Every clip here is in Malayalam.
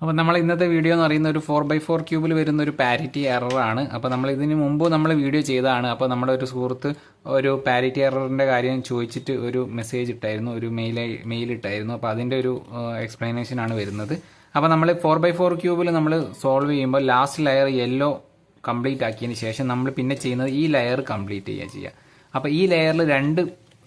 അപ്പോൾ നമ്മൾ ഇന്നത്തെ വീഡിയോ എന്ന് പറയുന്ന ഒരു ഫോർ ബൈ ഫോർ ക്യൂബിൽ വരുന്ന ഒരു പാരിറ്റി എററാണ് അപ്പോൾ നമ്മൾ ഇതിന് മുമ്പ് നമ്മൾ വീഡിയോ ചെയ്തതാണ്. അപ്പോൾ നമ്മുടെ ഒരു സുഹൃത്ത് ഒരു പാരിറ്റി എററിന്റെ കാര്യം ചോദിച്ചിട്ട് ഒരു മെസ്സേജ് ഇട്ടായിരുന്നു ഒരു മെയിൽ മെയിൽ ഇട്ടായിരുന്നു. അപ്പോൾ അതിന്റെ ഒരു എക്സ്പ്ലനേഷൻ ആണ് വരുന്നത്. അപ്പോൾ നമ്മൾ ഫോർ ബൈ ഫോർ ക്യൂബിൽ നമ്മൾ സോൾവ് ചെയ്യുമ്പോൾ ലാസ്റ്റ് ലെയർ യെല്ലോ കംപ്ലീറ്റ് ആക്കിയതിന് ശേഷം നമ്മൾ പിന്നെ ചെയ്യുന്നത് ഈ ലെയർ കംപ്ലീറ്റ് ചെയ്യുക ചെയ്യുക അപ്പോൾ ഈ ലെയറിൽ രണ്ട്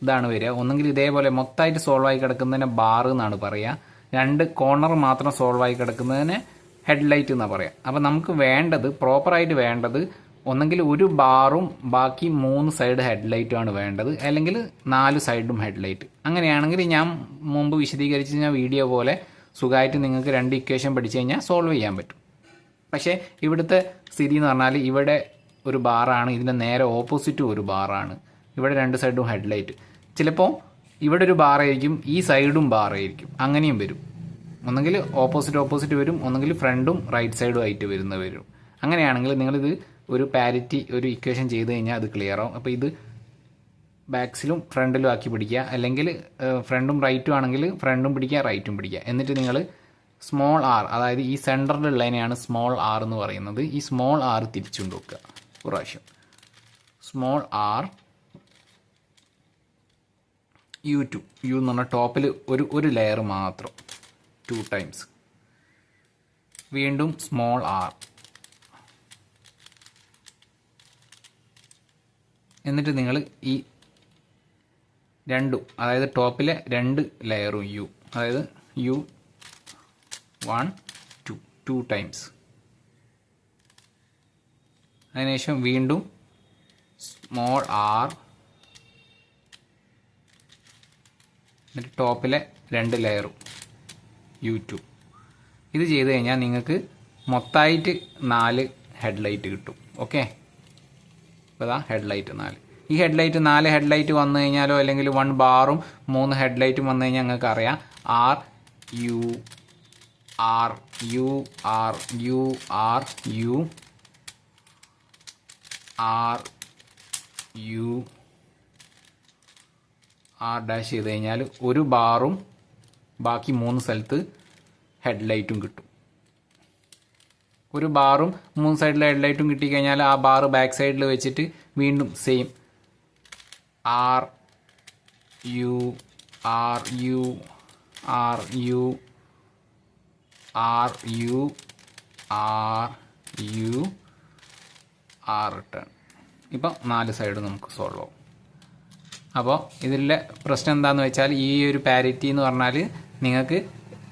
ഇതാണ് വരിക. ഒന്നെങ്കിൽ ഇതേപോലെ മൊത്തമായിട്ട് സോൾവ് ആയി കിടക്കുന്നതിനെ ബാർ എന്നാണ് പറയുക. രണ്ട് കോർണർ മാത്രം സോൾവ് ആയി കിടക്കുന്നതിനെ ഹെഡ്ലൈറ്റ് എന്നാണ് പറയുക അപ്പോൾ നമുക്ക് വേണ്ടത് പ്രോപ്പറായിട്ട് വേണ്ടത് ഒന്നെങ്കിൽ ഒരു ബാറും ബാക്കി മൂന്ന് സൈഡ് ഹെഡ്ലൈറ്റുമാണ് വേണ്ടത്. അല്ലെങ്കിൽ നാല് സൈഡും ഹെഡ്ലൈറ്റ് അങ്ങനെയാണെങ്കിൽ ഞാൻ മുമ്പ് വിശദീകരിച്ച് ഞാൻ വീഡിയോ പോലെ സുഖമായിട്ട് നിങ്ങൾക്ക് രണ്ട് ഇക്വേഷൻ പഠിച്ചു കഴിഞ്ഞാൽ സോൾവ് ചെയ്യാൻ പറ്റും. പക്ഷേ ഇവിടുത്തെ സ്ഥിതി എന്ന് പറഞ്ഞാൽ ഇവിടെ ഒരു ബാറാണ് ഇതിന്റെ നേരെ ഓപ്പോസിറ്റും ഒരു ബാറാണ് ഇവിടെ രണ്ട് സൈഡും ഹെഡ്ലൈറ്റ് ചിലപ്പോൾ ഇവിടെ ഒരു ബാറായിരിക്കും ഈ സൈഡും ബാറായിരിക്കും അങ്ങനെയും വരും. ഒന്നെങ്കിൽ ഓപ്പോസിറ്റ് ഓപ്പോസിറ്റ് വരും ഒന്നെങ്കിൽ ഫ്രണ്ടും റൈറ്റ് സൈഡും ആയിട്ട് വരുന്ന വരും. അങ്ങനെയാണെങ്കിൽ നിങ്ങളിത് ഒരു പാരിറ്റി ഒരു ഇക്വേഷൻ ചെയ്ത് കഴിഞ്ഞാൽ അത് ക്ലിയർ ആവും. അപ്പോൾ ഇത് ബാക്സിലും ഫ്രണ്ടിലും ആക്കി പിടിക്കുക. അല്ലെങ്കിൽ ഫ്രണ്ടും റൈറ്റും ആണെങ്കിൽ ഫ്രണ്ടും പിടിക്കുക റൈറ്റും പിടിക്കുക. എന്നിട്ട് നിങ്ങൾ സ്മോൾ ആർ അതായത് ഈ സെന്ററിലുള്ളതിനെയാണ് സ്മോൾ ആർ എന്ന് പറയുന്നത്. ഈ സ്മോൾ ആർ തിരിച്ചുകൊണ്ട് വെക്കുക. ഒരു പ്രാവശ്യം. Small R U two U എന്ന് പറഞ്ഞാൽ ടോപ്പിൽ ഒരു ഒരു ലെയർ മാത്രം. ടു ടൈംസ് വീണ്ടും സ്മോൾ ആർ എന്നിട്ട് നിങ്ങൾ ഈ രണ്ടും അതായത് ടോപ്പിലെ രണ്ട് ലെയറും യു അതായത് U one two two times അതിനുശേഷം വീണ്ടും സ്മോൾ ആർ എന്നിട്ട് ടോപ്പിലെ രണ്ട് ലെയറും യു ടു ഇത് ചെയ്ത് കഴിഞ്ഞാൽ നിങ്ങൾക്ക് മൊത്തമായിട്ട് നാല് ഹെഡ്ലൈറ്റ് കിട്ടും. ഓക്കെ അപ്പോൾ ഇതാ ഹെഡ്ലൈറ്റ് നാല്. ഈ ഹെഡ്ലൈറ്റ് നാല് ഹെഡ്ലൈറ്റ് വന്നു കഴിഞ്ഞാലോ അല്ലെങ്കിൽ വൺ ബാറും മൂന്ന് ഹെഡ്ലൈറ്റും വന്നു കഴിഞ്ഞാൽ നിങ്ങൾക്ക് അറിയാം R U R U R U R U R U R dash ചെയ്ത് കഴിഞ്ഞാൽ ഒരു ബാറും ബാക്കി മൂന്ന് സ്ഥലത്ത് ഹെഡ്ലൈറ്റും കിട്ടും. ഒരു ബാറും മൂന്ന് സൈഡിലെ ഹെഡ്ലൈറ്റും കിട്ടിക്കഴിഞ്ഞാൽ ആ ബാറ് ബാക്ക് സൈഡിൽ വെച്ചിട്ട് വീണ്ടും same R U R U R U R U R U R return ഇപ്പം നാല് സൈഡ് നമുക്ക് സോൾവ് ആവും. അപ്പോൾ ഇതിലെ പ്രശ്നം എന്താണെന്ന് വെച്ചാൽ ഈ ഒരു പാരിറ്റി എന്ന് പറഞ്ഞാൽ നിങ്ങൾക്ക്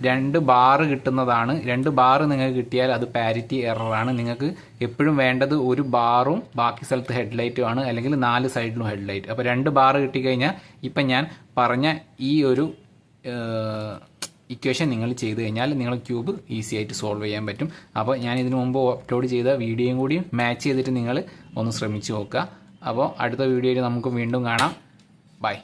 രണ്ട് ബാറ് കിട്ടുന്നതാണ്. രണ്ട് ബാറ് നിങ്ങൾക്ക് കിട്ടിയാൽ അത് പാരിറ്റി എററാണ് നിങ്ങൾക്ക് എപ്പോഴും വേണ്ടത് ഒരു ബാറും ബാക്കി സ്ഥലത്ത് ഹെഡ്ലൈറ്റും ആണ്. അല്ലെങ്കിൽ നാല് സൈഡിലും ഹെഡ്ലൈറ്റ് അപ്പോൾ രണ്ട് ബാറ് കിട്ടിക്കഴിഞ്ഞാൽ ഇപ്പം ഞാൻ പറഞ്ഞ ഈ ഒരു ഇക്വേഷൻ നിങ്ങൾ ചെയ്ത് കഴിഞ്ഞാൽ നിങ്ങൾ ക്യൂബ് ഈസി ആയിട്ട് സോൾവ് ചെയ്യാൻ പറ്റും. അപ്പോൾ ഞാൻ ഇതിനു മുമ്പ് അപ്ലോഡ് ചെയ്ത വീഡിയോയും കൂടി മാച്ച് ചെയ്തിട്ട് നിങ്ങൾ ഒന്ന് ശ്രമിച്ചു നോക്കുക. അപ്പോൾ അടുത്ത വീഡിയോയിൽ നമുക്ക് വീണ്ടും കാണാം. ബൈ